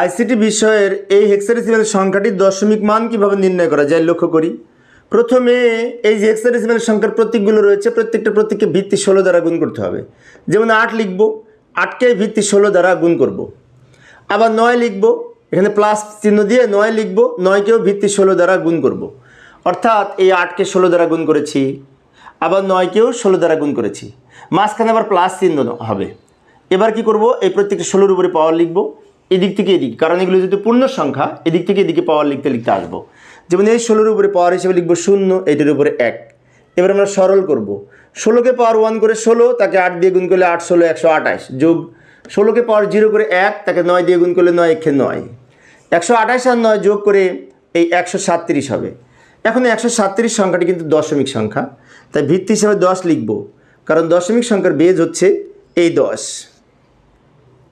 ICT বিষয়ের এই hexadecimal সংখ্যাটির দশমিক মান কীভাবে নির্ণয় করা যায় লক্ষ্য করি। প্রথমে এই যে হেক্সাডেসিমাল সংখ্যার প্রতীকগুলো রয়েছে, প্রত্যেকটা প্রতীককে ভিত্তি ষোলো দ্বারা গুণ করতে হবে। যেমন আট লিখব আটকে ভিত্তি ষোলো দ্বারা গুণ করব। আবার নয় লিখব, এখানে প্লাস চিহ্ন দিয়ে নয় লিখব, নয়কেও ভিত্তি ষোলো দ্বারা গুণ করব। অর্থাৎ এই আটকে ষোলো দ্বারা গুণ করেছি, আবার নয়কেও ষোলো দ্বারা গুণ করেছি। মাঝখানে আবার প্লাস চিহ্ন হবে। এবার কি করব? এই প্রত্যেকটা ষোলোর উপরে পাওয়ার লিখব। এদিক থেকে এদিক, কারণ এগুলো যেহেতু পূর্ণ সংখ্যা, এদিক থেকে এদিকে পাওয়ার লিখতে লিখতে আসব। যেমন এই ষোলোর উপরে পাওয়ার হিসেবে লিখব শূন্য এটির উপরে এক। এবার আমরা সরল করব। ষোলোকে পাওয়ার ওয়ান করে ষোলো, তাকে আট দিয়ে গুণ করলে আট, ষোলো, একশো আঠাশ। যোগ, ষোলোকে পাওয়ার জিরো করে এক, তাকে নয় দিয়ে গুণ করলে নয়, একে নয়। একশো আঠাশ আর নয় যোগ করে এই একশো সাতত্রিশ হবে। এখন একশো সাতত্রিশ সংখ্যাটি কিন্তু দশমিক সংখ্যা। তাই ভিত্তি হিসাবে দশ লিখব, কারণ দশমিক সংখ্যার বেজ হচ্ছে এই দশ।